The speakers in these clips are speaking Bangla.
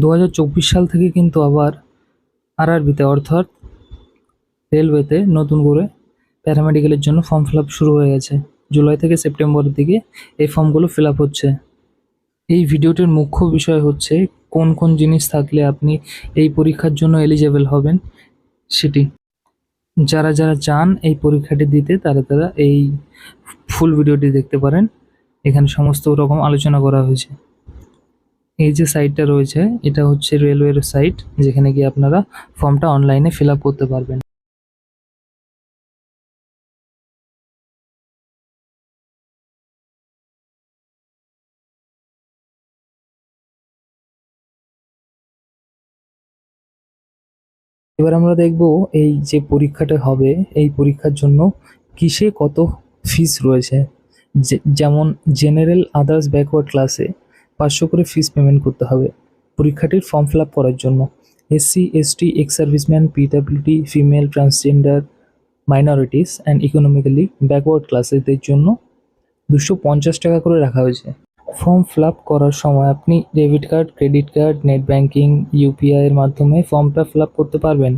দু হাজার চব্বিশ সাল থেকে কিন্তু আবার আরআরবিতে অর্থাৎ রেলওয়েতে নতুন করে প্যারামেডিক্যালের জন্য ফর্ম ফিল শুরু হয়ে গেছে। জুলাই থেকে সেপ্টেম্বরের দিকে এই ফর্মগুলো ফিল হচ্ছে। এই ভিডিওটির মুখ্য বিষয় হচ্ছে কোন কোন জিনিস থাকলে আপনি এই পরীক্ষার জন্য এলিজেবল হবেন সেটি। যারা যারা চান এই পরীক্ষাটি দিতে, তারা তারা এই ফুল ভিডিওটি দেখতে পারেন। এখানে সমস্ত রকম আলোচনা করা হয়েছে। এই যে সাইটটা রয়েছে, এটা হচ্ছে রেলওয়ের সাইট যেখানে গিয়ে আপনারা ফর্মটা অনলাইনে ফিল করতে পারবেন। এবার আমরা দেখব এই যে পরীক্ষাটা হবে, এই পরীক্ষার জন্য কিসে কত ফিস রয়েছে? যেমন জেনারেল আদার্স ব্যাকওয়ার্ড ক্লাসে পাঁচশো করে ফিস পেমেন্ট করতে হবে। পরীক্ষাটির ফর্ম ফিল করার জন্য। SC ST ex serviceman PWD female transgender minorities and economically backward ক্লাসেসদের জন্য দুশো পঞ্চাশ টাকা করে রাখা হয়েছে। ফর্ম ফিল করার সময় আপনি debit card credit card net banking UPI এর মাধ্যমে ফর্মটা ফিল করতে পারবেন।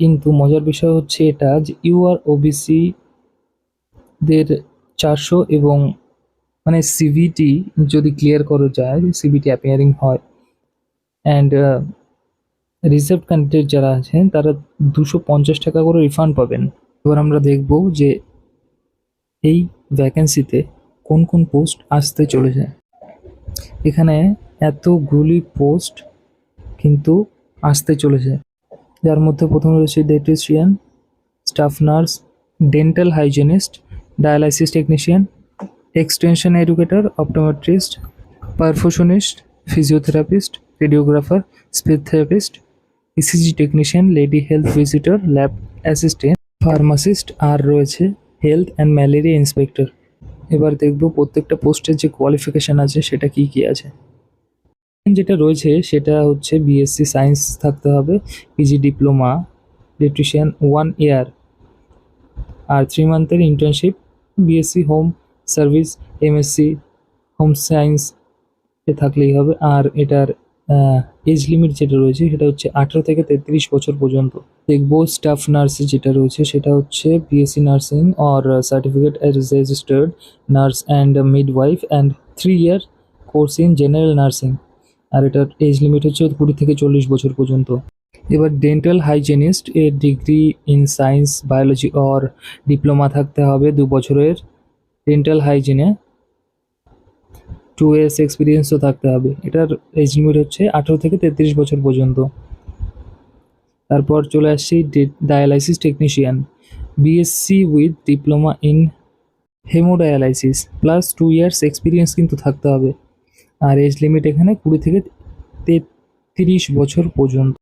কিন্তু মজার বিষয় হচ্ছে এটা যে ইউআর ওবিসি দের চারশো এবং মানে সিভিটি যদি ক্লিয়ার করা যায় সিভিটি অ্যাপিয়ারিং হয়। অ্যান্ড রিজার্ভ ক্যান্ডিডেট যারা আছেন, তারা দুশো পঞ্চাশ টাকা করে রিফান্ড পাবেন। এবার আমরা দেখব যে এই ভ্যাকেন্সিতে কোন কোন পোস্ট আসতে চলেছে। এখানে এতগুলি পোস্ট কিন্তু আসতে চলেছে। যার মধ্যে প্রথমে রয়েছে dietitian staff nurse dental hygienist dialysis technician extension educator optometrist perfusionist physiotherapist radiographer speech therapist ECG technician lady health visitor lab assistant pharmacist আর রয়েছে হেলথ অ্যান্ড ম্যালেরিয়া ইন্সপেক্টর এবার দেখব প্রত্যেকটা পোস্টের যে কোয়ালিফিকেশান আছে, সেটা কি কি আছে। যেটা রয়েছে, সেটা হচ্ছে বিএসসি সায়েন্স থাকতে হবে PG diploma electrician one year আর three মান্থের internship BSc home service MSc home science এ থাকলেই হবে। আর এটার এজ লিমিট যেটা রয়েছে, সেটা হচ্ছে আঠেরো থেকে তেত্রিশ বছর পর্যন্ত। দেখব স্টাফ নার্স যেটা রয়েছে, সেটা হচ্ছে BSc nursing or certificate as registered nurse and midwife and three year course in general nursing আর এটার এজ লিমিট হচ্ছে কুড়ি থেকে চল্লিশ বছর পর্যন্ত। এবার ডেন্টাল হাইজেনিস্ট এর degree in science biology or diploma থাকতে হবে দু বছরের। ডেন্টাল হাইজিনে টু ইয়ার্স এক্সপিরিয়েন্সও থাকতে হবে। এটার এজ লিমিট হচ্ছে আঠেরো থেকে তেত্রিশ বছর পর্যন্ত। তারপর চলে আসছি dialysis technician BSc with diploma in haemodialysis plus two years experience কিন্তু থাকতে হবে। আর এজ লিমিট এখানে কুড়ি থেকে তেত্রিশ বছর পর্যন্ত।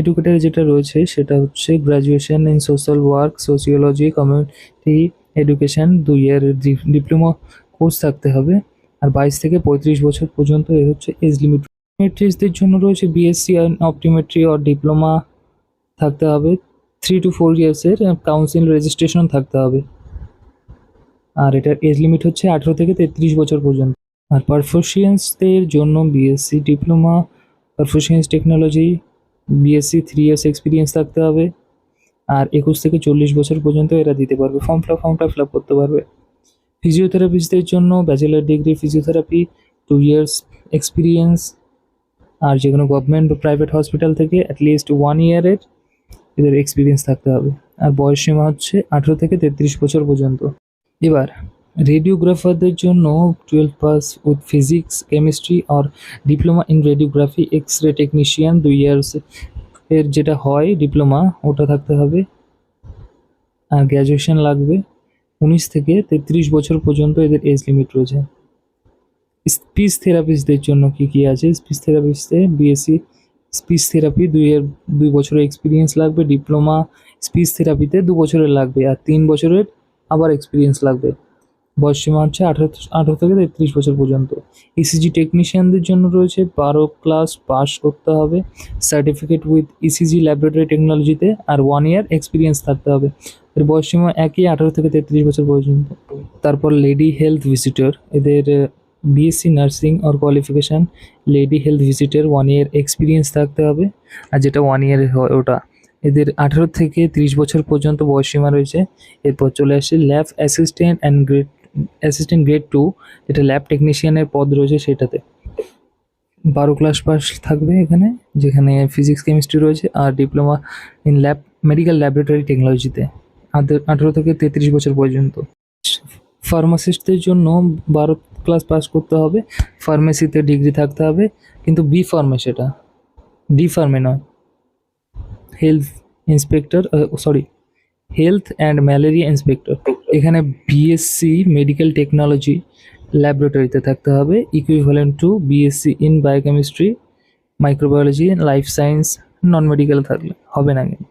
এডুকেটার যেটা রয়েছে সেটা হচ্ছে graduation in social work sociology community education দুই ইয়ারের ডিপ্লোমা কোর্স থাকতে হবে। আর বাইশ থেকে পঁয়ত্রিশ বছর পর্যন্ত এ হচ্ছে এজ লিমিট অপটিমেট্রিস্টদের জন্য রয়েছে বিএসসি অপটিমেট্রি অর ডিপ্লোমা থাকতে হবে। থ্রি টু ফোর ইয়ার্সের কাউন্সিল রেজিস্ট্রেশন থাকতে হবে। আর এটার এজ লিমিট হচ্ছে আঠেরো থেকে তেত্রিশ বছর পর্যন্ত। আর পারফোশিয়েন্সদের জন্য BSc diploma perfusion technology BSc three years experience থাকতে হবে। আর একুশ থেকে চল্লিশ বছর পর্যন্ত এরা দিতে পারবে। ফর্ম ফিল ফর্মটা ফিল আপ করতে পারবে। ফিজিওথেরাপিস্টদের জন্য bachelor degree physiotherapy two years experience আর যে কোনো গভর্নমেন্ট বা প্রাইভেট হসপিটাল থেকে অ্যাটলিস্ট ওয়ান ইয়ারের এদের এক্সপিরিয়েন্স থাকতে হবে। আর বয়স সীমা হচ্ছে আঠেরো থেকে তেত্রিশ বছর পর্যন্ত। এবার রেডিওগ্রাফারদের জন্য twelve pass with physics chemistry R diploma in radiography X ray technician দুই ইয়ার্স এর যেটা হয়, ডিপ্লোমা, ওটা থাকতে হবে। আর গ্র্যাজুয়েশন লাগবে উনিশ থেকে তেত্রিশ বছর পর্যন্ত এদের এজ লিমিট রয়েছে। স্পিচ থেরাপিস্টদের জন্য কি কি আছে? স্পিচ থেরাপিস্টে বিএসসি স্পিচ থেরাপি দুই এর, দুই বছরের এক্সপিরিয়েন্স লাগবে। ডিপ্লোমা, স্পিচ থেরাপিতে দু বছরের লাগবে। আর তিন বছরের আবার এক্সপিরিয়েন্স লাগবে। বয়স সীমা হচ্ছে আঠারো আঠারো থেকে তেত্রিশ বছর পর্যন্ত। ইসিজি টেকনিশিয়ানদের জন্য রয়েছে বারো ক্লাস পাস করতে হবে। সার্টিফিকেট উইথ ইসিজি ল্যাবরেটরি টেকনোলজিতে আর ওয়ান ইয়ার এক্সপিরিয়েন্স থাকতে হবে। এর বয়স সীমা একই আঠারো থেকে তেত্রিশ বছর পর্যন্ত। তারপর লেডি হেলথ ভিজিটর এদের BSc nursing or qualification lady health ভিজিটের one year experience থাকতে হবে। আর যেটা ওয়ান ইয়ারের হয় ওটা। এদের আঠেরো থেকে তিরিশ বছর পর্যন্ত বয়সীমা রয়েছে। এরপর চলে আসে lab assistant and grade assistant grade two যেটা ল্যাব টেকনিশিয়ানের পদ রয়েছে সেটাতে। বারো ক্লাস পাস থাকবে এখানে, যেখানে ফিজিক্স কেমিস্ট্রি রয়েছে আর diploma in lab medical laboratory টেকনোলজিতে আঠেরো থেকে তেত্রিশ বছর পর্যন্ত। ফার্মাসিস্টদের জন্য বারো ক্লাস পাস করতে হবে ফার্মেসিতে ডিগ্রি থাকতে হবে, কিন্তু বি ফার্মে সেটা। ডি ফার্মে নয়। Health inspector sorry health and malaria inspector এখানে বিএসসি মেডিকেল টেকনোলজি ল্যাবরেটরিতে থাকতে হবে। Equivalent to BSc in biochemistry microbiology life science non medical থাকলে হবে না কিন্তু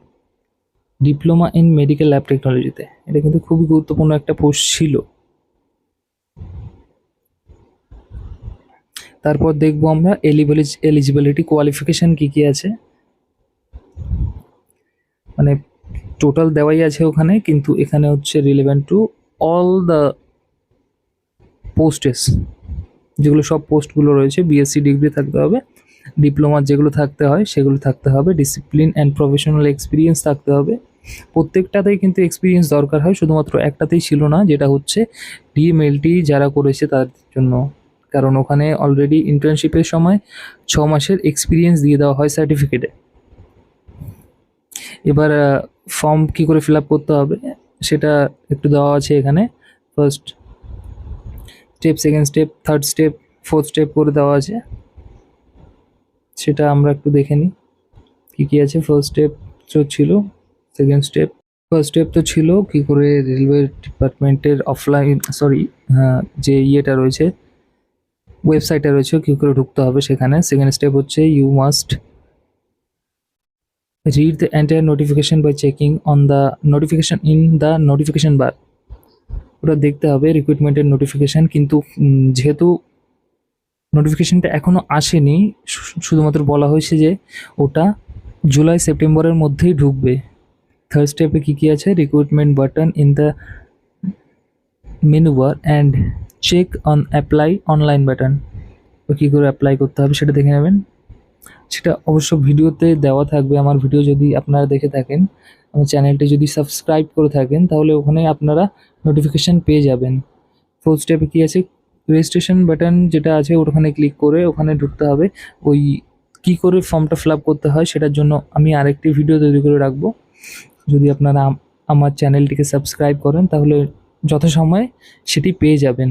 ডিপ্লোমা ইন মেডিকেল ল্যাব টেকনোলজিতে এটা কিন্তু খুবই গুরুত্বপূর্ণ একটা পোস্ট ছিল। তারপর দেখব আমরা এলিজিবিলিটি কোয়ালিফিকেশান কী কী আছে। মানে টোটাল দেওয়াই আছে ওখানে, কিন্তু এখানে হচ্ছে relevant to all the posts যেগুলো সব পোস্টগুলো রয়েছে বিএসসি ডিগ্রি থাকতে হবে ডিপ্লোমার যেগুলো থাকতে হয়, সেগুলো থাকতে হবে ডিসিপ্লিন অ্যান্ড প্রফেশনাল এক্সপিরিয়েন্স থাকতে হবে। প্রত্যেকটাতেই কিন্তু এক্সপিরিয়েন্স দরকার হয়, শুধুমাত্র একটাতেই ছিল না, যেটা হচ্ছে ডিএমএলটি যারা করেছে তার জন্য। কারণ ওখানে অলরেডি ইন্টার্নশিপের সময় ছ মাসের এক্সপিরিয়েন্স দিয়ে দেওয়া হয় সার্টিফিকেটে এবার ফর্ম কী করে ফিল করতে হবে, সেটা একটু দেওয়া আছে এখানে। First step second step third step fourth step করে দেওয়া আছে। সেটা আমরা একটু দেখে নিই, কী কী আছে। ফার্স্ট স্টেপ তো ছিল সেকেন্ড স্টেপ ফার্স্ট স্টেপ তো ছিল কী করে রেলওয়ে ডিপার্টমেন্টের অফলাইন সরি যে ইয়েটা রয়েছে ওয়েবসাইটে রয়েছে, কী করে ঢুকতে হবে সেখানে। সেকেন্ড স্টেপ হচ্ছে you must read the entire notification by checking on the notification in the notification bar. ওটা দেখতে হবে রিক্রুটমেন্টের নোটিফিকেশান কিন্তু যেহেতু নোটিফিকেশানটা এখনও আসেনি শুধুমাত্র বলা হয়েছে যে ওটা জুলাই, সেপ্টেম্বরের মধ্যেই ঢুকবে। থার্ড স্টেপে কী কী আছে? Recruitment button in the menu bar and check on apply online button ও কী করে অ্যাপ্লাই করতে হবে সেটা দেখে নেবেন। সেটা অবশ্য ভিডিওতে দেওয়া থাকবে। আমার ভিডিও যদি আপনারা দেখে থাকেন, আমার চ্যানেলটি যদি সাবস্ক্রাইব করে থাকেন, তাহলে ওখানে আপনারা নোটিফিকেশান পেয়ে যাবেন। ফোর্থ স্টেপে কী আছে? রেজিস্ট্রেশন বাটন যেটা আছে, ওখানে ক্লিক করে ওখানে ঢুকতে হবে। ওই কী করে ফর্মটা ফিল করতে হয়, সেটার জন্য আমি আরেকটি ভিডিও তৈরি করে রাখব। যদি আপনারা আমার চ্যানেলটিকে সাবস্ক্রাইব করেন, তাহলে যথাসময়ে সেটি পেয়ে যাবেন।